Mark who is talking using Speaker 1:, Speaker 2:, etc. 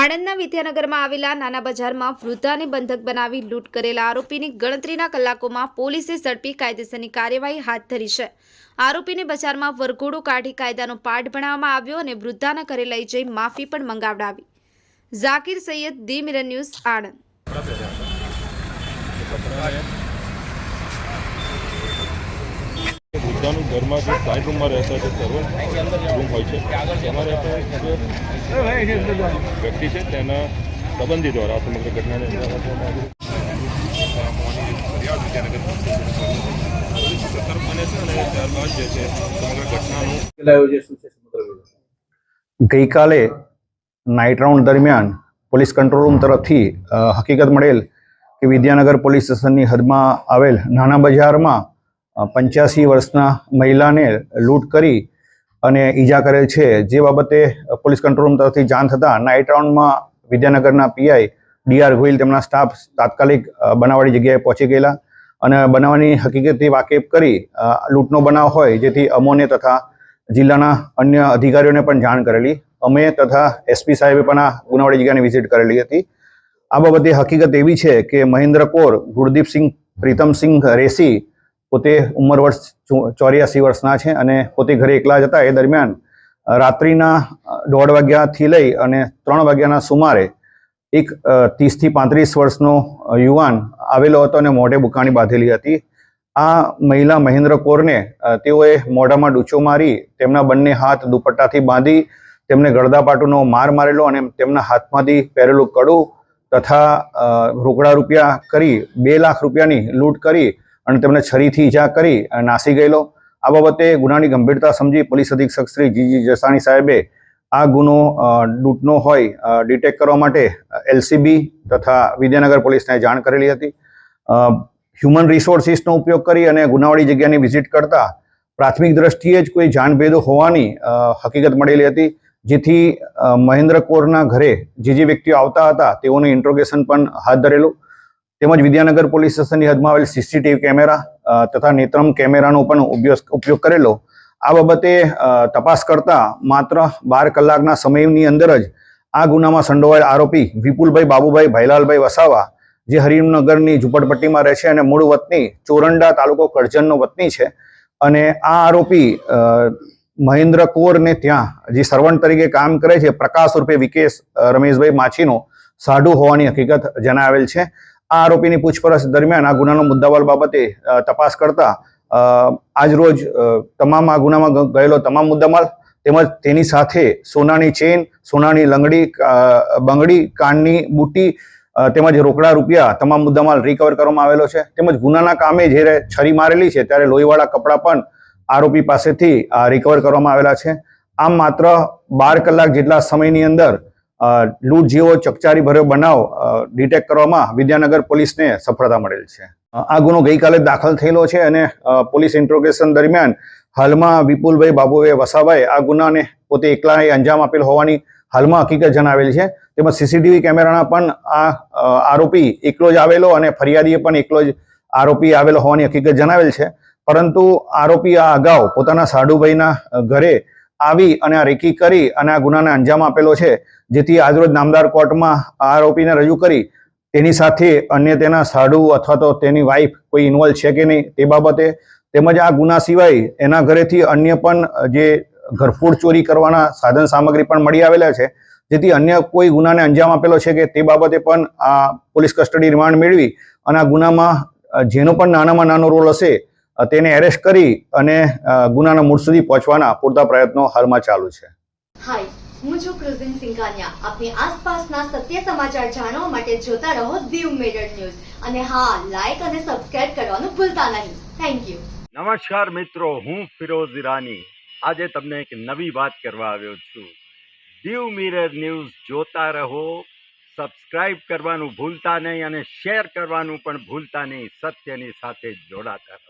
Speaker 1: આણંદના વિદ્યાનગરમાં આવેલા નાના બજારમાં વૃદ્ધાને બંધક બનાવી લૂંટ કરેલા આરોપીની ગણતરીના કલાકોમાં પોલીસે ઝડપી કાયદેસરની કાર્યવાહી હાથ ધરી છે. આરોપીને બજારમાં વરઘોડો કાઢી કાયદાનો પાઠ ભણાવવામાં આવ્યો અને વૃદ્ધાના ઘરે લઈ જઈ માફી પણ મંગાવડાવી. ઝાકીર સૈયદ, દી મિરર ન્યૂઝ, આણંદ.
Speaker 2: વૃદ્ધાનું ઘરમાં જે સાઈડ રૂમમાં રહેતા જે સર્વન્ટ રૂમ હોય છે. તેમાં રહેતા વ્યક્તિ છે, તેના સંબંધી દ્વારા આ સમગ્ર ઘટનાને
Speaker 3: ગઈકાલે નાઇટ રાઉન્ડ દરમિયાન પોલીસ કંટ્રોલ રૂમ તરફથી હકીકત મળેલ કે વિદ્યાનગર પોલીસ સ્ટેશનની હદમાં આવેલ નાના બજારમાં પંચ્યાસી વર્ષના મહિલાને લૂંટ કરી અને ઈજા કરેલ છે. જે બાબતે પોલીસ કંટ્રોલ રૂમ તરફથી જાણ થતાં નાઇટ રાઉન્ડમાં વિદ્યાનગરના પીઆઈ ડીઆર ગોહિલ તેમના સ્ટાફ તાત્કાલિક બનાવવાની જગ્યાએ પહોંચી ગયેલા અને બનાવવાની હકીકતથી વાકેફ કરી લૂંટનો બનાવ હોય જેથી અમોને તથા જિલ્લાના અન્ય અધિકારીઓને પણ જાણ કરેલી. અમે તથા એસપી સાહેબે પણ આ ગુનાવાળી જગ્યાની વિઝિટ કરેલી હતી. આ બાબતે હકીકત એવી છે કે મહેન્દ્ર કૌર ગુરદીપસિંહ, પ્રીતમસિંહ રેસી પોતે ઉંમર વર્ષ ચોર્યાસી વર્ષના છે અને પોતે ઘરે એકલા જ હતા. એ દરમિયાન રાત્રિના દોઢ વાગ્યાથી લઈ અને ત્રણ વાગ્યાના સુમારે એક ત્રીસથી પાંત્રીસ વર્ષનો યુવાન આવેલો હતો અને મોઢે બુકાણી બાંધેલી હતી. આ મહિલા મહેન્દ્ર કૌરને તેઓએ મોઢામાં ડૂચો મારી, તેમના બંને હાથ દુપટ્ટાથી બાંધી, તેમને ગળદાપાટુનો માર મારેલો અને તેમના હાથમાંથી પહેરેલું કડું તથા રોકડા રૂપિયા કરી, બે લાખ રૂપિયાની લૂંટ કરી અને તેમને છરીથી ઈજા કરી અને નાસી ગયેલો. આ બાબતે ગુનાની ગંભીરતા સમજી પોલીસ અધિક્ષક શ્રી જીજી જસાણી સાહેબે આ ગુનો ડૂટનો હોય ડિટેક્ટ કરવા માટે એલસીબી તથા વિદ્યાનગર પોલીસને જાણ કરેલી હતી. હ્યુમન રિસોર્સિસનો ઉપયોગ કરી અને ગુનાવાળી જગ્યાની વિઝિટ કરતા પ્રાથમિક દ્રષ્ટિએ જ કોઈ જાણભેદો હોવાની હકીકત મળેલી હતી. જેથી મહેન્દ્ર કૌરના ઘરે જે જે વ્યક્તિઓ આવતા હતા તેઓનું ઇન્ટ્રોગેશન પણ હાથ ધરેલું. તેમજ વિદ્યાનગર પોલીસ સ્ટેશનની હદમાં આવેલ સીસીટીવી કેમેરા તથા નેત્રમ કેમેરાનો પણ ઉપયોગ કરેલો. આ બાબતે તપાસ કરતા માત્ર બાર કલાકના સમયની અંદર જ આ ગુનામાં સંડોવાયેલ આરોપી વિપુલભાઈ બાબુભાઈ ભાઈલાલભાઈ વસાવા, જે હરિમનગરની ઝુંપડપટ્ટીમાં રહે છે અને મૂળ વતની ચોરંડા તાલુકો કરજણનો વતની છે. અને આ આરોપી મહેન્દ્ર કોરને ત્યાં, જે સર્વન્ટ તરીકે કામ કરે છે, પ્રકાશ રૂપે વિકેશ રમેશભાઈ માછીનો સાઢુ હોવાની હકીકત જણાવેલ છે. આ આરોપીની પૂછપરછ દરમિયાન આ ગુનાનો મુદ્દાવાલ બાબતે તપાસ કરતા આજરોજ તમામ આ ગુનામાં ગયેલો તમામ મુદ્દામાલ તેમજ તેની સાથે સોનાની ચેન, સોનાની લંગડી બંગડી, કાનની બુટ્ટી તેમજ રોકડા રૂપિયા તમામ મુદ્દામાલ રિકવર કરવામાં આવેલો છે. તેમજ ગુનાના કામે જ્યારે છરી મારેલી છે ત્યારે લોહીવાળા કપડાં પણ આરોપી પાસેથી રિકવર કરવામાં આવેલા છે. આમ માત્ર બાર કલાક જેટલા સમયની અંદર લૂંટ જેવો ચકચારી ભર્યો બનાવ ડિટેક્ટ કરવામાં વિદ્યાનગર પોલીસને સફળતા મળેલ છે. આ ગુનો ગઈકાલે દાખલ થયેલો છે અને પોલીસ ઇન્ટ્રોગેશન દરમિયાન હાલમાં વિપુલભાઈ બાબુભાઈ વસાભાઈ આ ગુનાને પોતે એકલાએ અંજામ આપેલ હોવાની હાલમાં હકીકત જણાવેલ છે. તેમાં સીસીટીવી કેમેરાના પણ આ આરોપી એકલો જ આવેલો અને ફરિયાદીએ પણ એકલો જ આરોપી આવેલો હોવાની હકીકત જણાવેલ છે. પરંતુ આરોપી આ અગાઉ પોતાના સાડુભાઈના ઘરે આવી અને આ રેકી કરી અને આ ગુનાને અંજામ આપેલો છે, જેથી આજરોજ નામદાર કોર્ટમાં આ આરોપીને રજૂ કરી તેની સાથે અન્ય તેના સાડુ અથવા તો તેની વાઈફ કોઈ ઇન્વોલ્વ છે કે નહીં તે બાબતે તેમજ આ ગુના સિવાય એના ઘરેથી અન્ય પણ જે ઘરફોડ ચોરી કરવાના સાધન સામગ્રી પણ મળી આવેલા છે, જેથી અન્ય કોઈ ગુનાને અંજામ આપેલો છે કે તે બાબતે પણ આ પોલીસ કસ્ટડી રિમાન્ડ મેળવી અને આ ગુનામાં જેનો પણ નાનામાં નાનો રોલ હશે તેને એરેસ્ટ કરી અને ગુનાના મૂળ સુધી પહોંચવાના પૂરતા પ્રયત્નો હાલમાં ચાલુ છે.
Speaker 4: હાય હું છું ક્રુઝિન સિંઘાનિયા. આપની આસપાસના સત્ય સમાચાર જાણવા માટે જોતા રહો દીવ મિરર ન્યૂઝ અને હા લાઈક અને સબસ્ક્રાઇબ કરવાનું ભૂલતા નહીં. થેન્ક યુ
Speaker 5: નમસ્કાર મિત્રો હું ફિરોઝ ઈરાની. આજે તમને એક નવી વાત કરવા આવ્યો છું. દીવ મિરર ન્યૂઝ જોતા રહો સબસ્ક્રાઇબ કરવાનું ભૂલતા નહીં અને શેર કરવાનું પણ ભૂલતા નહીં. સત્યની સાથે જોડાતા રહો.